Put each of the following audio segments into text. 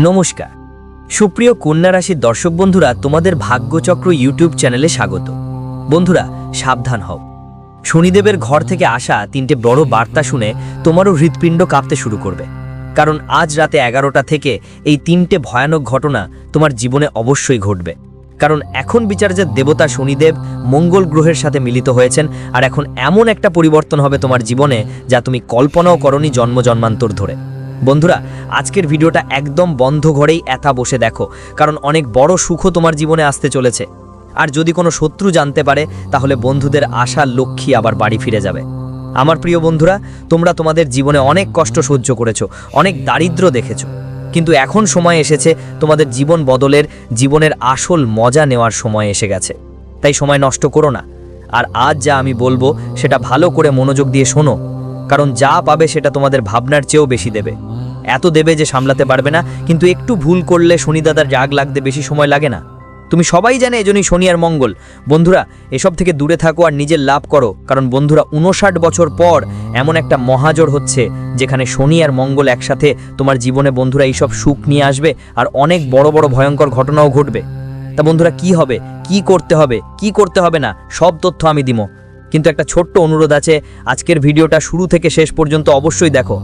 নমস্কার। সুপ্রিয় কন্যা রাশির দর্শক বন্ধুরা, তোমাদের ভাগ্যচক্র ইউটিউব চ্যানেলে স্বাগত। বন্ধুরা, সাবধান হও। শনিদেবের ঘর থেকে আসা তিনটে বড় বার্তা শুনে তোমারও হৃৎপিণ্ড কাঁপতে শুরু করবে। কারণ আজ রাতে এগারোটা থেকে এই তিনটে ভয়ানক ঘটনা তোমার জীবনে অবশ্যই ঘটবে। কারণ এখন বিচার্যের দেবতা শনিদেব মঙ্গল গ্রহের সাথে মিলিত হয়েছেন আর এখন এমন একটা পরিবর্তন হবে তোমার জীবনে যা তুমি কল্পনাও করনি জন্ম জন্মান্তর ধরে। বন্ধুরা, আজকের ভিডিওটা একদম বন্ধ ঘরেই একা বসে দেখো, কারণ অনেক বড় সুখও তোমার জীবনে আসতে চলেছে। আর যদি কোনো শত্রু জানতে পারে, তাহলে বন্ধুদের আশা লক্ষ্মী আবার বাড়ি ফিরে যাবে। আমার প্রিয় বন্ধুরা, তোমরা তোমাদের জীবনে অনেক কষ্ট সহ্য করেছ, অনেক দারিদ্র দেখেছ। কিন্তু এখন সময় এসেছে, তোমাদের জীবন বদলের, জীবনের আসল মজা নেওয়ার সময় এসে গেছে। তাই সময় নষ্ট করো না। আর আজ যা আমি বলব, সেটা ভালো করে মনোযোগ দিয়ে শোনো। কারণ যা পাবে সেটা তোমাদের ভাবনার চেয়েও বেশি দেবে। এত দেবে যে সামলাতে পারবে না, কিন্তু একটু ভুল করলে শনিদাদার রাগ লাগতে বেশি সময় লাগে না। তুমি সবাই জানে এজন্যই শনি আর মঙ্গল। বন্ধুরা, এসব থেকে দূরে থাকো আর নিজের লাভ করো, কারণ বন্ধুরা, উনষাট বছর পর এমন একটা মহাজোর হচ্ছে, যেখানে শনি আর মঙ্গল একসাথে তোমার জীবনে বন্ধুরা এইসব সুখ নিয়ে আসবে আর অনেক বড় বড় ভয়ঙ্কর ঘটনাও ঘটবে। তা বন্ধুরা, কি হবে? কি করতে হবে? কি করতে হবে না? সব তথ্য আমি দিব কিন্তু একটা ছোট্ট অনুরোধ আছে, আজকের ভিডিওটা শুরু থেকে শেষ পর্যন্ত অবশ্যই দেখো।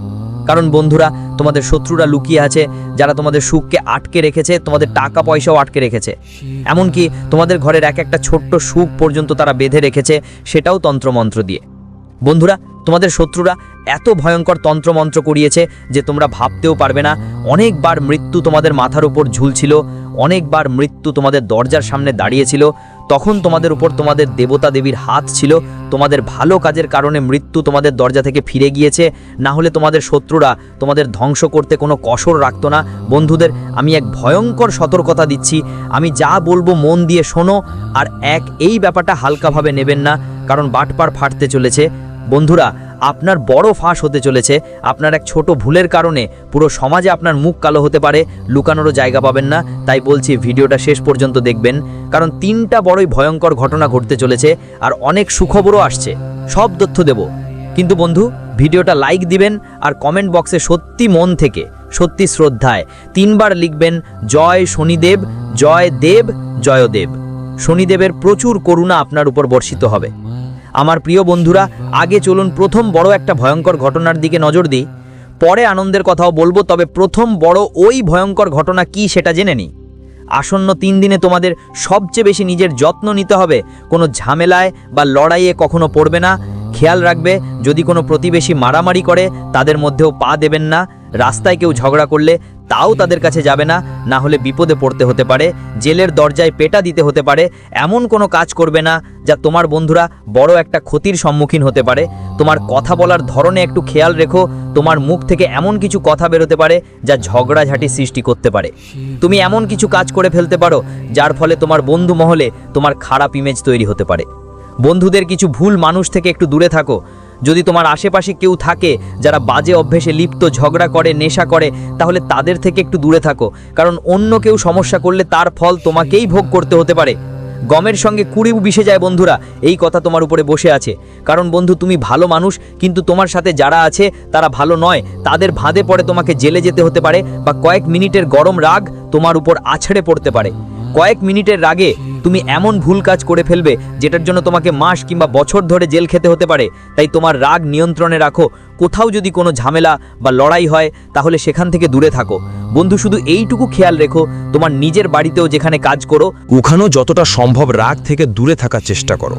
কারণ বন্ধুরা, তোমাদের শত্রুরা লুকিয়ে আছে, যারা তোমাদের সুখকে আটকে রেখেছে, তোমাদের টাকা পয়সাও আটকে রেখেছে। এমনকি তোমাদের ঘরের এক একটা ছোট্ট সুখ পর্যন্ত তারা বেঁধে রেখেছে, সেটাও তন্ত্রমন্ত্র দিয়ে। বন্ধুরা, তোমাদের শত্রুরা এত ভয়ঙ্কর তন্ত্রমন্ত্র করিয়েছে যে তোমরা ভাবতেও পারবে না, অনেকবার মৃত্যু তোমাদের মাথার উপর ঝুলছিল, অনেকবার মৃত্যু তোমাদের দরজার সামনে দাঁড়িয়েছিল তখন তোমাদের উপর তোমাদের দেবতা দেবীর হাত ছিল। তোমাদের ভালো কাজের কারণে মৃত্যু তোমাদের দরজা থেকে ফিরে গিয়েছে। না হলে তোমাদের শত্রুরা তোমাদের ধ্বংস করতে কোনো কসর রাখতো না। বন্ধুদের, আমি এক ভয়ঙ্কর সতর্কতা দিচ্ছি। আমি যা বলব মন দিয়ে শোনো, আর এক, এই ব্যাপারটা হালকাভাবে নেবেন না, কারণ বাটপার ফাটতে চলেছে। বন্ধুরা আপনার বড় ফাঁস হতে চলেছে। আপনার এক ছোট ভুলের কারণে পুরো সমাজে আপনার মুখ কালো হতে পারে। লুকানোরও জায়গা পাবেন না। তাই বলছি, ভিডিওটা শেষ পর্যন্ত দেখবেন। কারণ তিনটা বড়ই ভয়ঙ্কর ঘটনা ঘটতে চলেছে আর অনেক সুখবরও আসছে। সব তথ্য দেব। কিন্তু বন্ধু, ভিডিওটা লাইক দিবেন আর কমেন্ট বক্সে সত্যি মন থেকে, সত্যি শ্রদ্ধায় তিনবার লিখবেন, জয় শনিদেব, জয় দেব জয়দেব শনিদেবের প্রচুর করুণা আপনার উপর বর্ষিত হবে। আমার প্রিয় বন্ধুরা, আগে চলুন প্রথম বড় একটা ভয়ঙ্কর ঘটনার দিকে নজর দিই। পরে আনন্দের কথাও বলব, তবে প্রথম বড় ওই ভয়ঙ্কর ঘটনা কি সেটা জেনে নিই। আসন্ন তিন দিনে তোমাদের সবচেয়ে বেশি নিজের যত্ন নিতে হবে। কোনো ঝামেলায় বা লড়াইয়ে কখনো পড়বে না। খেয়াল রাখবে, যদি কোনো প্রতিবেশী মারামারি করে, তাদের মধ্যেও পা দেবেন না। রাস্তায় কেউ ঝগড়া করলে তাও তাদের কাছে যাবে না না হলে বিপদে পড়তে হতে পারে, জেলের দরজায় পেটা দিতে হতে পারে, এমন কোনো কাজ করবে না যা তোমার বন্ধুরা বড় একটা ক্ষতির সম্মুখীন হতে পারে। তোমার কথা বলার ধরনে একটু খেয়াল রেখো, তোমার মুখ থেকে এমন কিছু কথা বেরোতে পারে যা ঝগড়াঝাটি সৃষ্টি করতে পারে। তুমি এমন কিছু কাজ করে ফেলতে পারো যার ফলে তোমার বন্ধু মহলে তোমার খারাপ ইমেজ তৈরি হতে পারে। বন্ধুদের কিছু ভুল মানুষ থেকে একটু দূরে থাকো যদি তোমার আশেপাশে কেউ থাকে যারা বাজে অভ্যেসে লিপ্ত, ঝগড়া করে, নেশা করে, তাহলে তাদের থেকে একটু দূরে থাকো। কারণ অন্য কেউ সমস্যা করলে তার ফল তোমাকেই ভোগ করতে হতে পারে। গমের সঙ্গে কুড়িও বিষে যায় বন্ধুরা, এই কথা তোমার উপরে বসে আছে। কারণ বন্ধু, তুমি ভালো মানুষ, কিন্তু তোমার সাথে যারা আছে, তারা ভালো নয়। তাদের ভাদে পড়ে তোমাকে জেলে যেতে হতে পারে, বা কয়েক মিনিটের গরম রাগ তোমার উপর আছড়ে পড়তে পারে। কয়েক মিনিটের রাগে তুমি এমন ভুল কাজ করে ফেলবে যেটার জন্য তোমাকে মাস কিংবা বছর ধরে জেল খেতে হতে পারে। তাই তোমার রাগ নিয়ন্ত্রণে রাখো। কোথাও যদি কোনো ঝামেলা বা লড়াই হয়, তাহলে সেখান থেকে দূরে থাকো। বন্ধু, শুধু এইটুকু খেয়াল রেখো, তোমার নিজের বাড়িতেও যেখানে কাজ করো, ওখানেও যতটা সম্ভব রাগ থেকে দূরে থাকার চেষ্টা করো।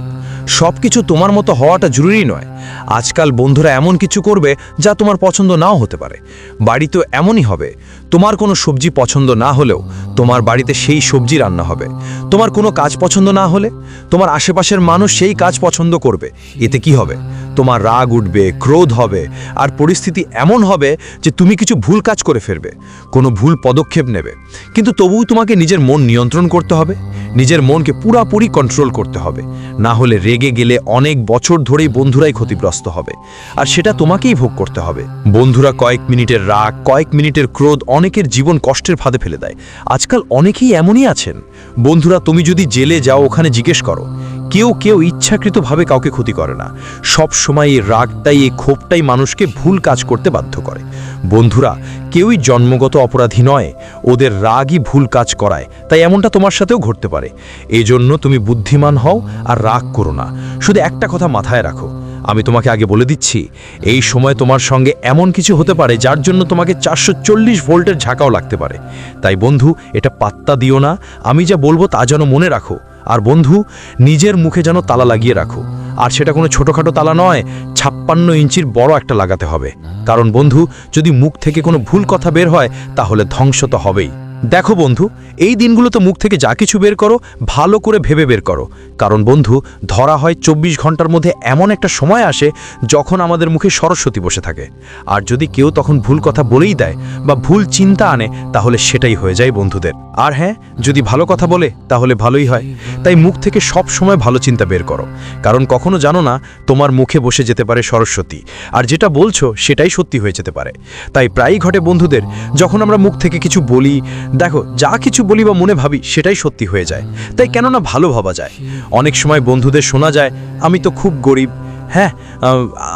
সব কিছু তোমার মতো হওয়াটা জরুরি নয়। আজকাল বন্ধুরা এমন কিছু করবে যা তোমার পছন্দ নাও হতে পারে। বাড়িতেও এমনই হবে। তোমার কোনো সবজি পছন্দ না হলেও তোমার বাড়িতে সেই সবজি রান্না হবে। তোমার কোনো কাজ পছন্দ না হলে তোমার আশেপাশের মানুষ সেই কাজ পছন্দ করবে। এতে কি হবে? তোমার রাগ উঠবে, ক্রোধ হবে, আর পরিস্থিতি এমন হবে যে তুমি কিছু ভুল কাজ করে ফেলবে, কোনো ভুল পদক্ষেপ নেবে। কিন্তু তবুও তোমাকে নিজের মন নিয়ন্ত্রণ করতে হবে। নিজের মনকে পুরাপুরি কন্ট্রোল করতে হবে। না হলে রেগে গেলে অনেক বছর ধরেই বন্ধুরাই ক্ষতিগ্রস্ত হবে। আর সেটা তোমাকেই ভোগ করতে হবে। বন্ধুরা কয়েক মিনিটের রাগ, কয়েক মিনিটের ক্রোধ অনেকের জীবন কষ্টের ফাঁদে ফেলে দেয়। আজকাল অনেকেই এমনই আছেন। বন্ধুরা, তুমি যদি জেলে যাও, ওখানে জিজ্ঞেস করো। কেউ কেউ ইচ্ছাকৃতভাবে কাউকে ক্ষতি করে না। সব সময় এই রাগটাই, এই ক্ষোভটাই মানুষকে ভুল কাজ করতে বাধ্য করে। বন্ধুরা, কেউই জন্মগত অপরাধী নয়। ওদের রাগই ভুল কাজ করায়। তাই এমনটা তোমার সাথেও ঘটতে পারে। এই জন্য তুমি বুদ্ধিমান হও আর রাগ করো না। শুধু একটা কথা মাথায় রাখো। আমি তোমাকে আগে বলে দিচ্ছি, এই সময় তোমার সঙ্গে এমন কিছু হতে পারে যার জন্য তোমাকে চারশো চল্লিশ ভোল্টের ঝাঁকাও লাগতে পারে। তাই বন্ধু, এটা পাত্তা দিও না। আমি যা বলব তা যেন মনে রাখো। আর বন্ধু, নিজের মুখে যেন তালা লাগিয়ে রাখো। আর সেটা কোনো ছোটোখাটো তালা নয়, ছাপ্পান্ন ইঞ্চির বড় একটা লাগাতে হবে। কারণ বন্ধু, যদি মুখ থেকে কোনো ভুল কথা বের হয়, তাহলে ধ্বংস তো হবেই। দেখো বন্ধু, এই দিনগুলোতে মুখ থেকে যা কিছু বের করো, ভালো করে ভেবে বের করো। কারণ বন্ধু, ধরা হয় চব্বিশ ঘণ্টার মধ্যে এমন একটা সময় আসে যখন আমাদের মুখে সরস্বতী বসে থাকে। আর যদি কেউ তখন ভুল কথা বলেই দেয় বা ভুল চিন্তা আনে, তাহলে সেটাই হয়ে যায় বন্ধুদের। আর হ্যাঁ যদি ভালো কথা বলে, তাহলে ভালোই হয়। তাই মুখ থেকে সব সময় ভালো চিন্তা বের করো। কারণ কখনো জানো না, তোমার মুখে বসে যেতে পারে সরস্বতী। আর যেটা বলছো, সেটাই সত্যি হয়ে যেতে পারে। তাই প্রায়ই ঘটে বন্ধুদের, যখন আমরা মুখ থেকে কিছু বলি দেখো, যা কিছু বলি বা মনে ভাবি, সেটাই সত্যি হয়ে যায়। তাই কেননা ভালো ভাবা যায়। অনেক সময় বন্ধুদের শোনা যায়, আমি তো খুব গরিব। হ্যাঁ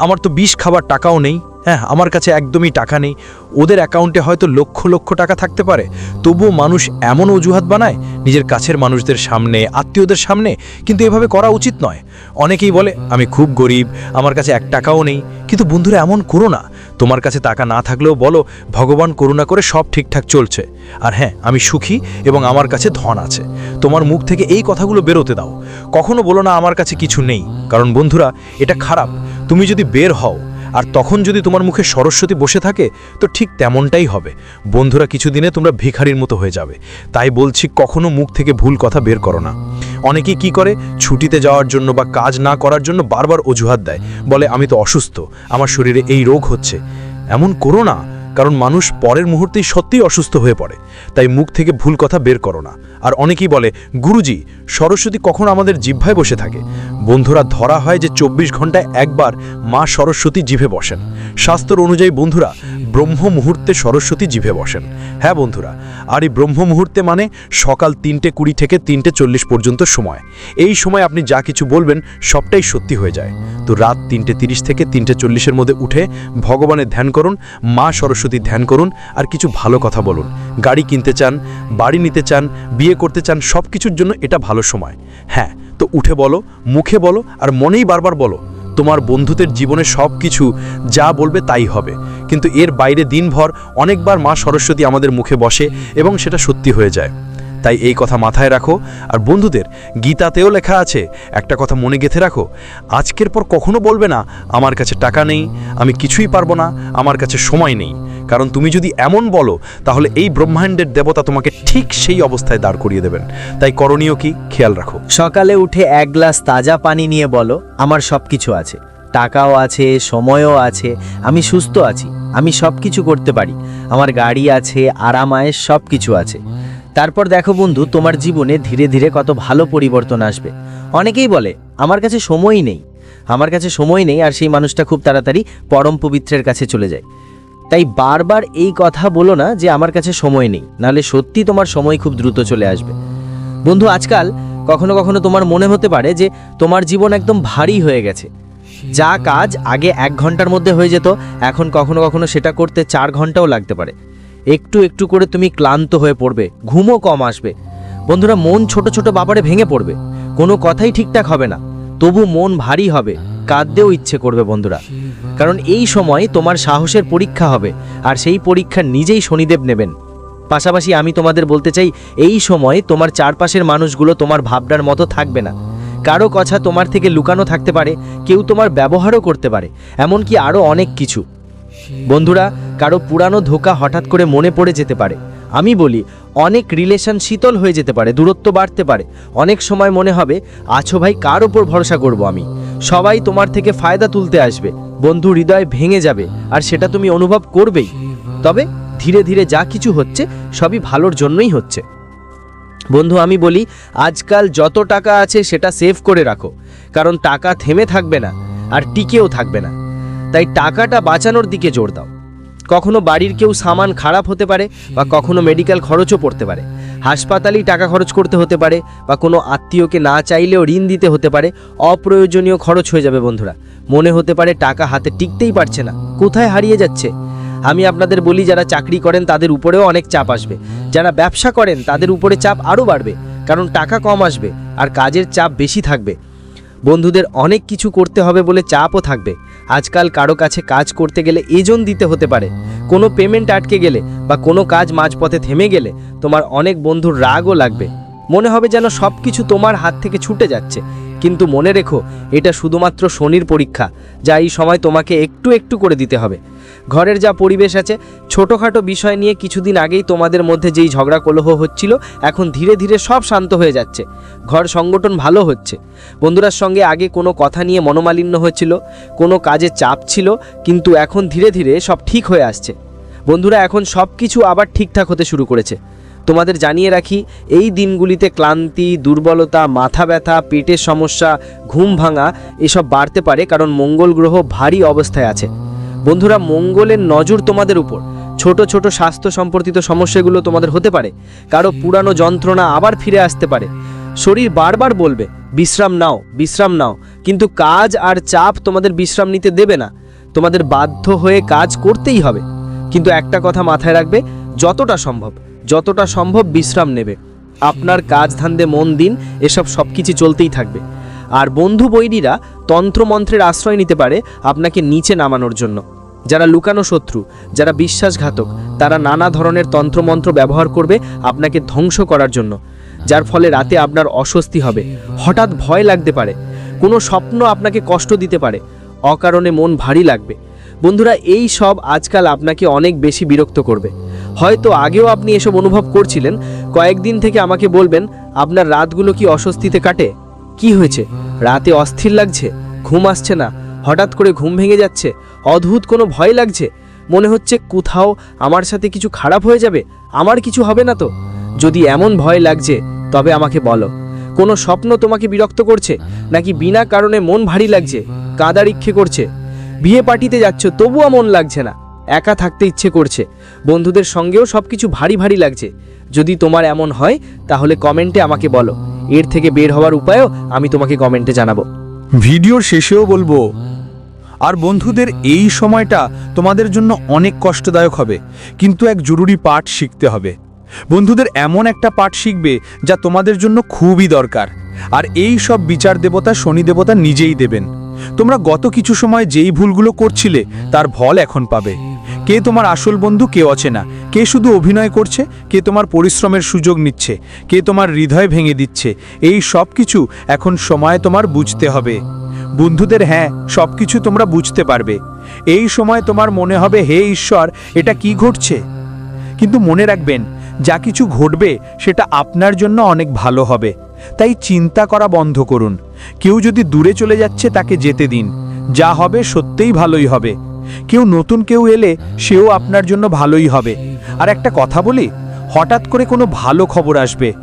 আমার তো বিষ খাবার টাকাও নেই। হ্যাঁ আমার কাছে একদমই টাকা নেই। ওদের অ্যাকাউন্টে হয়তো লক্ষ লক্ষ টাকা থাকতে পারে। তবুও মানুষ এমন অজুহাত বানায়, নিজের কাছের মানুষদের সামনে, আত্মীয়দের সামনে, কিন্তু এভাবে করা উচিত নয়। অনেকেই বলে, আমি খুব গরিব, আমার কাছে এক টাকাও নেই। কিন্তু বন্ধুরা, এমন করো না। তোমার কাছে টাকা না থাকলেও বলো, ভগবান করুণা করে সব ঠিকঠাক চলছে। আর হ্যাঁ আমি সুখী এবং আমার কাছে ধন আছে। তোমার মুখ থেকে এই কথাগুলো বেরোতে দাও। কখনো বলো না, আমার কাছে কিছু নেই। কারণ বন্ধুরা, এটা খারাপ। তুমি যদি বের হও আর তখন যদি তোমার মুখে সরস্বতী বসে থাকে, তো ঠিক তেমনটাই হবে। বন্ধুরা, কিছুদিনে তোমরা ভিখারির মতো হয়ে যাবে। তাই বলছি, কখনো মুখ থেকে ভুল কথা বের করো না। অনেকেই কি করে? ছুটিতে যাওয়ার জন্য বা কাজ না করার জন্য বারবার অজুহাত দেয়। বলে, আমি তো অসুস্থ, আমার শরীরে এই রোগ হচ্ছে। এমন করো না। কারণ মানুষ পরের মুহূর্তেই সত্যিই অসুস্থ হয়ে পড়ে। তাই মুখ থেকে ভুল কথা বের করো না। আর অনেকেই বলে, গুরুজি, সরস্বতী কখন আমাদের জিহ্বায় বসে থাকে? বন্ধুরা, ধরা হয় যে চব্বিশ ঘন্টায় একবার মা সরস্বতী জিভে বসেন। শাস্ত্র অনুযায়ী বন্ধুরা, ব্রহ্ম মুহূর্তে সরস্বতী জিভে বসেন। হ্যাঁ বন্ধুরা, আর এই ব্রহ্ম মুহূর্তে মানে সকাল তিনটে কুড়ি থেকে তিনটে চল্লিশ পর্যন্ত সময়। এই সময় আপনি যা কিছু বলবেন, সবটাই সত্যি হয়ে যায়। তো রাত তিনটে তিরিশ থেকে তিনটে চল্লিশের মধ্যে উঠে ভগবানের ধ্যান করুন, মা সরস্বতী ধ্যান করুন আর কিছু ভালো কথা বলুন। গাড়ি কিনতে চান, বাড়ি নিতে চান, বিয়ে করতে চান সব কিছুর জন্য এটা ভালো সময়। হ্যাঁ তো উঠে বলো, মুখে বলো আর মনেই বারবার বলো, তোমার বন্ধুদের জীবনে সব কিছু যা বলবে তাই হবে। কিন্তু এর বাইরে দিনভর অনেকবার মা সরস্বতী আমাদের মুখে বসে এবং সেটা সত্যি হয়ে যায়। তাই এই কথা মাথায় রাখো। আর বন্ধুদের, গীতাতেও লেখা আছে, একটা কথা মনে গেঁথে রাখো, আজকের পর কখনো বলবে না, আমার কাছে টাকা নেই, আমি কিছুই পারব না, আমার কাছে সময় নেই। কারণ তুমি যদি এমন বলো, তাহলে এই ব্রহ্মাণ্ডের দেবতা তোমাকে ঠিক সেই অবস্থায় দাঁড় করিয়ে দেবেন। তাই করণীয় কি? খেয়াল রাখো। সকালে উঠে এক গ্লাস তাজা পানি নিয়ে বলো, আমার সব কিছু আছে। টাকাও আছে, সময়ও আছে, আমি সুস্থ আছি, আমি সব কিছু করতে পারি। আমার গাড়ি আছে আরামায়ের সব কিছু আছে। তারপর দেখো বন্ধু, তোমার জীবনে ধীরে ধীরে কত ভালো পরিবর্তন আসবে। অনেকেই বলে, আমার কাছে সময়ই নেই। আমার কাছে সময় নেই, আর সেই মানুষটা খুব তাড়াতাড়ি পরম পবিত্রের কাছে চলে যায়। তাই বারবার এই কথা বলো না যে আমার কাছে সময় নেই, নাহলে সত্যি তোমার সময় খুব দ্রুত চলে আসবে। বন্ধু, আজকাল কখনো কখনো তোমার মনে হতে পারে যে তোমার জীবন একদম ভারী হয়ে গেছে। যা কাজ আগে এক ঘণ্টার মধ্যে হয়ে যেত, এখন কখনো কখনো সেটা করতে চার ঘন্টাও লাগতে পারে। একটু একটু করে তুমি ক্লান্ত হয়ে পড়বে, ঘুমও কম আসবে। বন্ধুরা, মন ছোট ছোট ব্যাপারে ভেঙে পড়বে। কোনো কথাই ঠিকঠাক হবে না, তবু মন ভারী হবে। কাঁদতেও ইচ্ছে করবে বন্ধুরা। কারণ এই সময় তোমার সাহসের পরীক্ষা হবে, আর সেই পরীক্ষা নিজেই শনিদেব নেবেন। পাশাপাশি আমি তোমাদের বলতে চাই, এই সময় তোমার চারপাশের মানুষগুলো তোমার ভাবনার মতো থাকবে না। কারও কথা তোমার থেকে লুকানো থাকতে পারে, কেউ তোমার ব্যবহারও করতে পারে, এমনকি আরও অনেক কিছু। বন্ধুরা, কারও পুরানো ধোকা হঠাৎ করে মনে পড়ে যেতে পারে। আমি বলি, অনেক রিলেশন শীতল হয়ে যেতে পারে, দূরত্ব বাড়তে পারে। অনেক সময় মনে হবে, আছো ভাই, কার ওপর ভরসা করব আমি? সবাই তোমার থেকে ফায়দা তুলতে আসবে। বন্ধু হৃদয় ভেঙে যাবে, আর সেটা তুমি অনুভব করবেই। তবে ধীরে ধীরে যা কিছু হচ্ছে, সবই ভালোর জন্যই হচ্ছে। বন্ধু, আমি বলি, আজকাল যত টাকা আছে সেটা সেভ করে রাখো, কারণ টাকা থেমে থাকবে না, আর টিকেও থাকবে না। তাই টাকাটা বাঁচানোর দিকে জোর দাও। কখনো বাড়ির কেউ সামান খারাপ হতে পারে, বা কখনো মেডিকেল খরচও পড়তে পারে। হাসপাতালেই টাকা খরচ করতে হতে পারে বা কোনো আত্মীয়কে না চাইলেও ঋণ দিতে হতে পারে, অপ্রয়োজনীয় খরচ হয়ে যাবে বন্ধুরা। মনে হতে পারে টাকা হাতে টিকতেই পারছে না। কোথায় হারিয়ে যাচ্ছে? আমি আপনাদের বলি, যারা চাকরি করেন তাদের উপরেও অনেক চাপ আসবে। যারা ব্যবসা করেন তাদের উপরে চাপ আরও বাড়বে, কারণ টাকা কম আসবে আর কাজের চাপ বেশি থাকবে। বন্ধুদের অনেক কিছু করতে হবে বলে চাপও থাকবে। আজকাল কারও কাছে কাজ করতে গেলে এজন দিতে হতে পারে। কোনো পেমেন্ট আটকে গেলে বা কোনো কাজ মাঝপথে থেমে গেলে তোমার অনেক বন্ধুর রাগও লাগবে। মনে হবে যেন সব কিছু তোমার হাত থেকে ছুটে যাচ্ছে। কিন্তু মনে রেখো, এটা শুধুমাত্র শনির পরীক্ষা, যা এই সময় তোমাকে একটু একটু করে দিতে হবে। ঘরের যা পরিবেশ আছে, ছোটোখাটো বিষয় নিয়ে কিছুদিন আগেই তোমাদের মধ্যে যেই ঝগড়া কলহ হচ্ছিল, এখন ধীরে ধীরে সব শান্ত হয়ে যাচ্ছে। ঘর সংগঠন ভালো হচ্ছে। বন্ধুরার সঙ্গে আগে কোনো কথা নিয়ে মনোমালিন্য হয়েছিল কোনো কাজে চাপ ছিল, কিন্তু এখন ধীরে ধীরে সব ঠিক হয়ে আসছে। বন্ধুরা, এখন সব কিছু আবার ঠিকঠাক হতে শুরু করেছে। তোমাদের জানিয়ে রাখি, এই দিনগুলিতে ক্লান্তি, দুর্বলতা, মাথা ব্যথা, পেটের সমস্যা, ঘুম ভাঙা, এসব বাড়তে পারে কারণ মঙ্গল গ্রহ ভারী অবস্থায় আছে। বন্ধুরা, মঙ্গলের নজর তোমাদের উপর। ছোট ছোট স্বাস্থ্য সম্পর্কিত সমস্যাগুলো তোমাদের হতে পারে। কারও পুরানো যন্ত্রণা আবার ফিরে আসতে পারে। শরীর বারবার বলবে, বিশ্রাম নাও বিশ্রাম নাও। কিন্তু কাজ আর চাপ তোমাদের বিশ্রাম নিতে দেবে না। তোমাদের বাধ্য হয়ে কাজ করতেই হবে। কিন্তু একটা কথা মাথায় রাখবে, যতটা সম্ভব। যতটা সম্ভব বিশ্রাম নেবে। আপনার কাজ ধান্দে মন দিন, এসব সব কিছু চলতেই থাকবে। আর বন্ধু বৈরীরা তন্ত্রমন্ত্রের আশ্রয় নিতে পারে আপনাকে নিচে নামানোর জন্য। যারা লুকানো শত্রু, যারা বিশ্বাসঘাতক, তারা নানা ধরনের তন্ত্রমন্ত্র ব্যবহার করবে আপনাকে ধ্বংস করার জন্য। যার ফলে রাতে আপনার অস্বস্তি হবে। হঠাৎ ভয় লাগতে পারে। কোনো স্বপ্ন আপনাকে কষ্ট দিতে পারে। অকারণে মন ভারী লাগবে। বন্ধুরা, এই সব আজকাল আপনাকে অনেক বেশি বিরক্ত করবে। হয়তো আগেও আপনি এসব অনুভব করছিলেন, কয়েকদিন থেকে আমাকে বলবেন, আপনার রাতগুলো কি অস্বস্তিতে কাটে? কি হয়েছে? রাতে অস্থির লাগছে? ঘুম আসছে না? হঠাৎ করে ঘুম ভেঙে যাচ্ছে? অদ্ভুত কোনো ভয় লাগছে? মনে হচ্ছে কোথাও আমার সাথে কিছু খারাপ হয়ে যাবে? আমার কিছু হবে না তো? যদি এমন ভয় লাগছে, তবে আমাকে বলো। কোনো স্বপ্ন তোমাকে বিরক্ত করছে? নাকি বিনা কারণে মন ভারী লাগছে? কাদার ইচ্ছে করছে? বিয়ে পার্টিতে যাচ্ছ, তবুও মন লাগছে না। একা থাকতে ইচ্ছে করছে। বন্ধুদের সঙ্গেও সব কিছু ভারী ভারী লাগছে। যদি তোমার এমন হয়, তাহলে কমেন্টে আমাকে বলো। এর থেকে বের হওয়ার উপায়ও আমি তোমাকে কমেন্টে জানাব। ভিডিওর শেষেও বলব, আর বন্ধুদের এই সময়টা তোমাদের জন্য অনেক কষ্টদায়ক হবে। কিন্তু এক জরুরি পাঠ শিখতে হবে। বন্ধুদের এমন একটা পাঠ শিখবে যা তোমাদের জন্য খুবই দরকার। আর এই সব বিচার দেবতা, শনি দেবতা নিজেই দেবেন। তোমরা গত কিছু সময় যেই ভুলগুলো করছিলে, তার ফল এখন পাবে। কে তোমার আসল বন্ধু, কে অচেনা? কে শুধু অভিনয় করছে? কে তোমার পরিশ্রমের সুযোগ নিচ্ছে? কে তোমার হৃদয় ভেঙে দিচ্ছে? এই সব কিছু এখন সময় তোমার বুঝতে হবে। বন্ধুদের হ্যাঁ সব কিছু তোমরা বুঝতে পারবে। এই সময় তোমার মনে হবে, হে ঈশ্বর, এটা কি ঘটছে? কিন্তু মনে রাখবেন, যা কিছু ঘটবে, সেটা আপনার জন্য অনেক ভালো হবে। তাই চিন্তা করা বন্ধ করুন। কেউ যদি দূরে চলে যাচ্ছে তাকে যেতে দিন। যা হবে সত্যিই ভালোই হবে। কেউ নতুন কেউ এলে সেও আপনার জন্য ভালোই হবে। আর একটা কথা বলি, হঠাৎ করে কোনো ভালো খবর আসবে।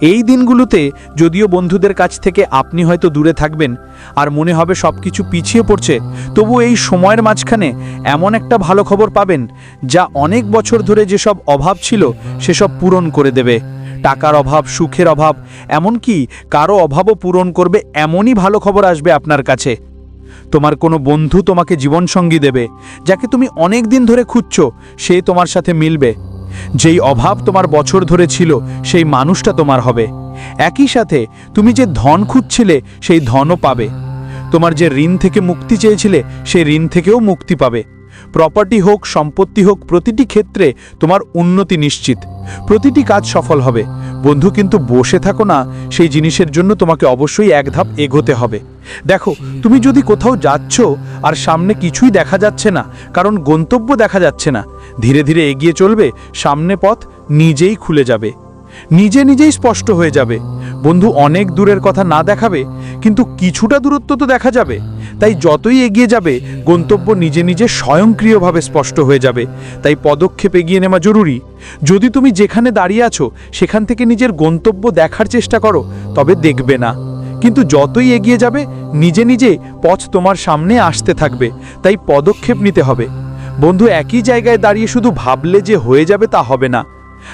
এই দিনগুলোতে যদিও বন্ধুদের কাছ থেকে আপনি হয়তো দূরে থাকবেন, আর মনে হবে সব কিছু পিছিয়ে পড়ছে, তবু এই সময়ের মাঝখানে এমন একটা ভালো খবর পাবেন, যা অনেক বছর ধরে যেসব অভাব ছিল, সেসব পূরণ করে দেবে। টাকার অভাব, সুখের অভাব, এমনকি কারও অভাবও পূরণ করবে এমনই ভালো খবর আসবে আপনার কাছে। তোমার কোনো বন্ধু তোমাকে জীবনসঙ্গী দেবে, যাকে তুমি অনেক দিন ধরে খুঁজছো, সে তোমার সাথে মিলবে। যেই অভাব তোমার বছর ধরে ছিল, সেই মানুষটা তোমার হবে। একই সাথে তুমি যে ধন খুঁজছিলে, সেই ধনও পাবে। তোমার যে ঋণ থেকে মুক্তি চেয়েছিলে, সেই ঋণ থেকেও মুক্তি পাবে। প্রপার্টি হোক, সম্পত্তি হোক, প্রতিটি ক্ষেত্রে তোমার উন্নতি নিশ্চিত। প্রতিটি কাজ সফল হবে। বন্ধু, কিন্তু বসে থাকো না। সেই জিনিসের জন্য তোমাকে অবশ্যই এক ধাপ এগোতে হবে। দেখো, তুমি যদি কোথাও যাচ্ছ আর সামনে কিছুই দেখা যাচ্ছে না, কারণ গন্তব্য দেখা যাচ্ছে না, ধীরে ধীরে এগিয়ে চলবে, সামনে পথ নিজেই খুলে যাবে। নিজে নিজেই স্পষ্ট হয়ে যাবে। বন্ধু অনেক দূরের কথা না দেখাবে, কিন্তু কিছুটা দূরত্ব তো দেখা যাবে। তাই যতই এগিয়ে যাবে, গন্তব্য নিজে নিজে স্বয়ংক্রিয়ভাবে স্পষ্ট হয়ে যাবে। তাই পদক্ষেপ এগিয়ে নেওয়া জরুরি। যদি তুমি যেখানে দাঁড়িয়ে আছো, সেখান থেকে নিজের গন্তব্য দেখার চেষ্টা করো, তবে দেখবে না। কিন্তু যতই এগিয়ে যাবে, নিজে নিজে পথ তোমার সামনে আসতে থাকবে। তাই পদক্ষেপ নিতে হবে। বন্ধু, একই জায়গায় দাঁড়িয়ে শুধু ভাবলে যে হয়ে যাবে তা হবে না।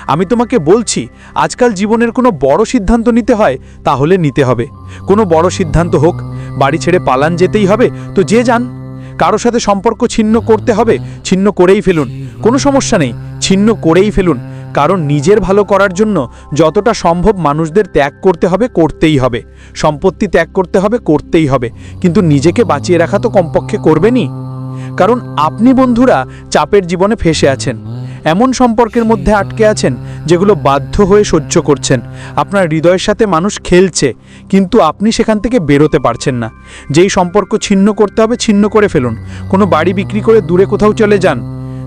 আমি তোমাকে বলছি, আজকাল জীবনের কোনো বড় সিদ্ধান্ত নিতে হয়, তাহলে নিতে হবে। কোনো বড় সিদ্ধান্ত হোক, বাড়ি ছেড়ে পালান যেতেই হবে, তো যে যান। কারও সাথে সম্পর্ক ছিন্ন করতে হবে, ছিন্ন করেই ফেলুন। কোনো সমস্যা নেই, ছিন্ন করেই ফেলুন। কারণ নিজের ভালো করার জন্য যতটা সম্ভব মানুষদের ত্যাগ করতে হবে, করতেই হবে। সম্পত্তি ত্যাগ করতে হবে, করতেই হবে। কিন্তু নিজেকে বাঁচিয়ে রাখা তো কমপক্ষে করবেনই। কারণ আপনি বন্ধুরা চাপের জীবনে ফেসে আছেন। এমন সম্পর্কের মধ্যে আটকে আছেন যেগুলো বাধ্য হয়ে সহ্য করছেন। আপনার হৃদয়ের সাথে মানুষ খেলছে, কিন্তু আপনি সেখান থেকে বেরোতে পারছেন না। যেই সম্পর্ক ছিন্ন করতে হবে, ছিন্ন করে ফেলুন। কোনো বাড়ি বিক্রি করে দূরে কোথাও চলে যান।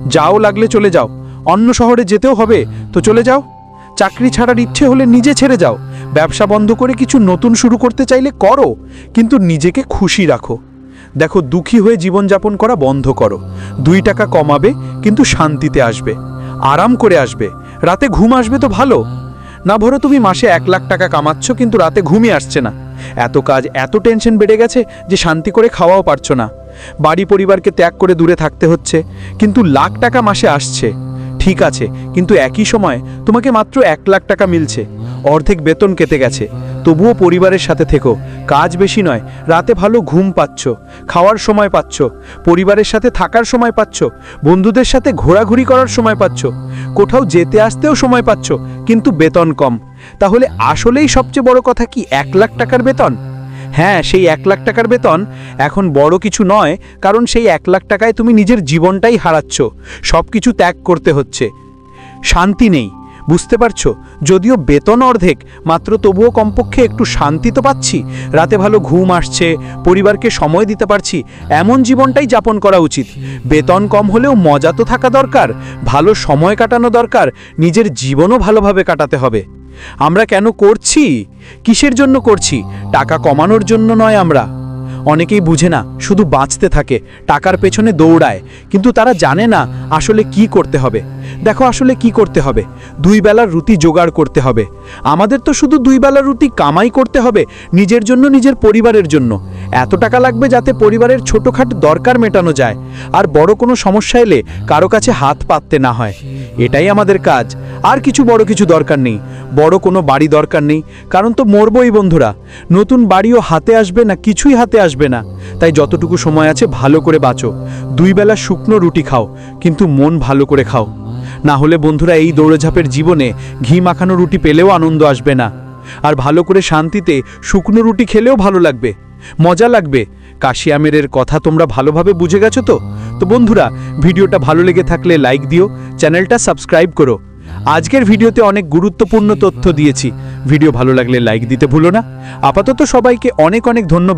যাও লাগলে চলে যাও। অন্য শহরে যেতেও হবে, তো চলে যাও। চাকরি ছাড়ার ইচ্ছে হলে নিজে ছেড়ে যাও। ব্যবসা বন্ধ করে কিছু নতুন শুরু করতে চাইলে করো, কিন্তু নিজেকে খুশি রাখো। দেখো, দুঃখী হয়ে জীবনযাপন করা বন্ধ করো। দুই টাকা কমাবে, কিন্তু শান্তিতে আসবে। আরাম করে আসবে। রাতে ঘুম আসবে তো ভালো। না ভরো তুমি মাসে এক লাখ টাকা কামাচ্ছ, কিন্তু রাতে ঘুমই আসছে না। এত কাজ, এত টেনশন বেড়ে গেছে যে শান্তি করে খাওয়াও পারছ না। বাড়ি পরিবারকে ত্যাগ করে দূরে থাকতে হচ্ছে, কিন্তু লাখ টাকা মাসে আসছে। ঠিক আছে, কিন্তু একই সময় তোমাকে মাত্র এক লাখ টাকা মিলছে। অর্ধেক বেতন কেটে গেছে। তবুও পরিবারের সাথে থেকো। কাজ বেশি নয়, রাতে ভালো ঘুম পাচ্ছ, খাওয়ার সময় পাচ্ছ, পরিবারের সাথে থাকার সময় পাচ্ছ, বন্ধুদের সাথে ঘোরাঘুরি করার সময় পাচ্ছ, কোথাও যেতে আসতেও সময় পাচ্ছ, কিন্তু বেতন কম। তাহলে আসলেই সবচেয়ে বড় কথা কি এক লাখ টাকার বেতন? হ্যাঁ সেই এক লাখ টাকার বেতন এখন বড় কিছু নয়, কারণ সেই এক লাখ টাকায় তুমি নিজের জীবনটাই হারাচ্ছ সব কিছু ত্যাগ করতে হচ্ছে। শান্তি নেই বুঝতে পারছ? যদিও বেতন অর্ধেক, মাত্র তবুও কমপক্ষে একটু শান্তি তো পাচ্ছি। রাতে ভালো ঘুম আসছে, পরিবারকে সময় দিতে পারছি, এমন জীবনটাই যাপন করা উচিত। বেতন কম হলেও মজা তো থাকা দরকার, ভালো সময় কাটানো দরকার, নিজের জীবনও ভালোভাবে কাটাতে হবে। আমরা কেন করছি? কিসের জন্য করছি? টাকা কমানোর জন্য নয় আমরা। অনেকেই বুঝে না, শুধু বাঁচতে থাকে, টাকার পেছনে দৌড়ায়, কিন্তু তারা জানে না আসলে কি করতে হবে। দেখো আসলে কি করতে হবে। দুই বেলার রুটি জোগাড় করতে হবে। আমাদের তো শুধু দুই বেলার রুটি কামাই করতে হবে, নিজের জন্য, নিজের পরিবারের জন্য। এত টাকা লাগবে যাতে পরিবারের ছোটোখাটো দরকার মেটানো যায়। আর বড় কোনো সমস্যা এলে কারও কাছে হাত পাততে না হয়। এটাই আমাদের কাজ। আর কিছু বড় কিছু দরকার নেই। বড় কোনো বাড়ি দরকার নেই। কারণ তো মরবই বন্ধুরা। নতুন বাড়িও হাতে আসবে না, কিছুই হাতে আসবে না। তাই যতটুকু সময় আছে ভালো করে বাঁচো। দুই বেলা শুকনো রুটি খাও, কিন্তু মন ভালো করে খাও। না হলে বন্ধুরা এই দৌড়ঝাঁপের জীবনে ঘি মাখানো রুটি পেলেও আনন্দ আসবে না। আর ভালো করে শান্তিতে শুকনো রুটি খেলেও ভালো লাগবে। মজা লাগবে। কাশিয়ামেরের কথা তোমরা ভালোভাবে বুঝে গেছো তো? তো বন্ধুরা, ভিডিওটা ভালো লেগে থাকলে লাইক দিও, চ্যানেলটা সাবস্ক্রাইব করো। আজকের ভিডিওতে অনেক গুরুত্বপূর্ণ তথ্য দিয়েছি। ভিডিও ভালো লাগলে লাইক দিতে ভুলো না। আপাতত সবাইকে অনেক অনেক ধন্যবাদ।